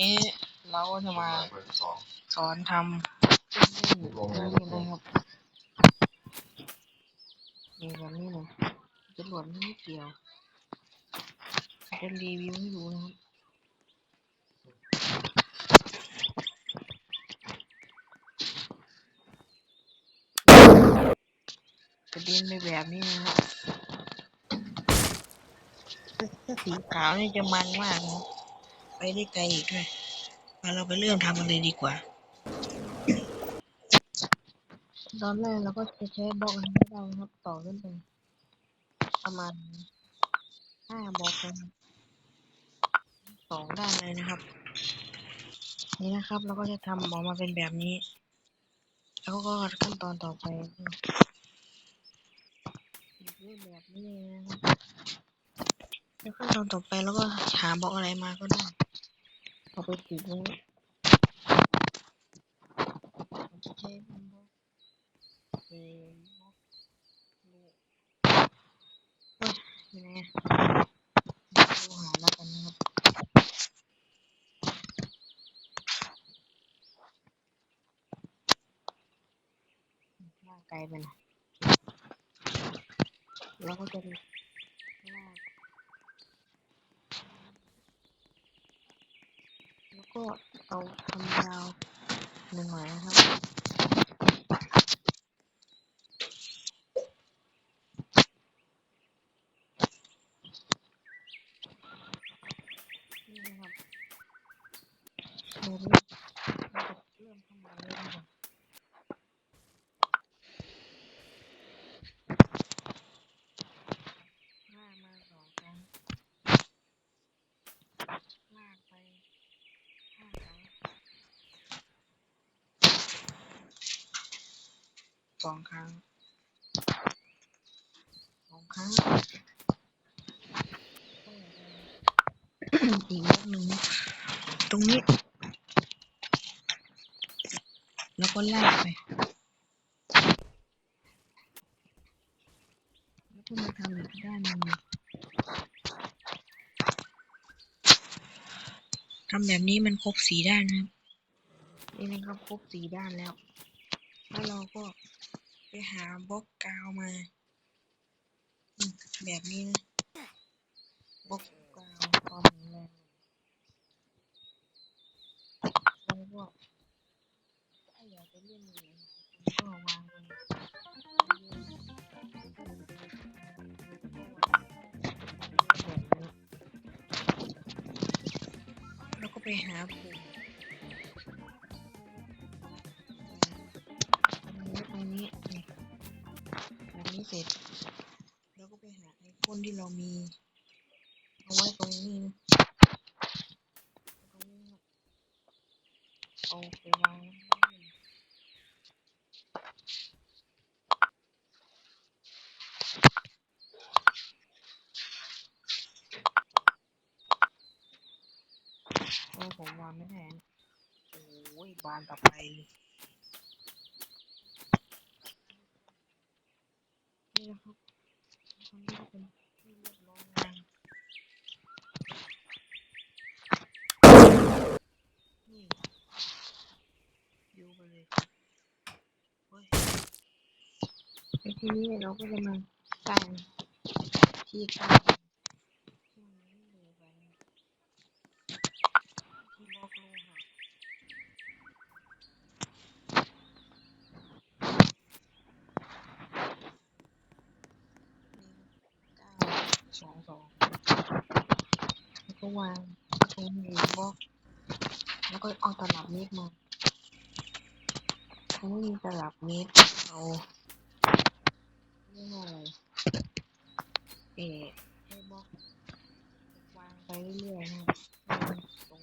นี้เราก็จะมาสองสอนทำนี่นะครับนี่แบบนี้เลยจรวดไม่เกี่ยวจะรีวิวให้ดูนะครับกระเด็นไปแบบนี้นะครับถ้าสีขาวนี่จะมันมากนะ ไปได้ไกลอีกด้วยมาเราไปเริ่มทำกันเลยดีกว่า ตอนแรกเราก็จะใช้บล็อกอันนี้ได้นะครับ ต่อขึ้นไปประมาณห้าบล็อกนะครับสองด้านเลยนะครับ นี่นะครับ เราก็จะทำออกมาเป็นแบบนี้ แล้วก็ขั้นตอนต่อไปอีกรูปแบบนี้นะครับแล้วขั้นตอนต่อไปเราก็หาบล็อกอะไรมาก็ได้ เอาไปติดไว้เราจะใช้เป็นบล็อกเอ่อบล็อกลูกเฮ้ยยังไงอะดูหาแล้วกันนะครับ ลากไกลไปหน่อยแล้วก็จะ ก็เอาทำยาวหนึ่งหน่อยนะครับ นี่นะครับเดี๋ยวนี้เราจะเริ่มทำงานเลยนะครับ ลากมาสองครั้งลากไปห้าครั้ง สองครั้งสองครั้งอีกรอบหนึ่งตรงนี้ แล้วก็ลากไป แล้วก็มาทำอีกด้านหนึ่งทำแบบนี้มันครบสีด้านครับนี่นะครับครบสีด้านแล้ว แล้วเราก็ หาบล็อกกาวมาแบบนี้นะบล็อกกาวความแข็งแรงแล้วก็ถ้าอยากจะเล่นเหรียก็วางบนแล้วก็ไปหาปุ่ แบบนี้เสร็จแล้วก็ไปหาไอโฟนที่เรามีเอาไว้ตรงนี้ตรงนี้นเอาไปวางไว้โอ้ผมวางไม่ได้นโอ้ยบานต่อไปเลย นี่นะครับตอนนี้เป็นที่เรียบร้อยแล้วนี่ดูไปเลยเฮ้ยทีนี้เราก็จะมาตั้งที่ตั้งที่มันไม่เลยไปที่บล็อกโลหะ เก้าสองสองแล้ว ก็วางตรงนี้บล็อกแล้วก็เอาตลับเมตรมาถ้าไม่มีตลับเมตรเอาเรียกว่าอะไรเอให้บล็อกวางไปเรื่อยๆนะครับตรง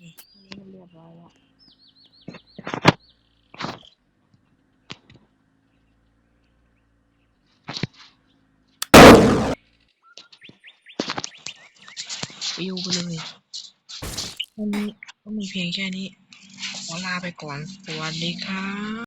นี่นี่เรียบร้อยแล้ว วิวไปเลยวันนี้ก็มีเพียงแค่นี้ ขอลาไปก่อน สวัสดีครับ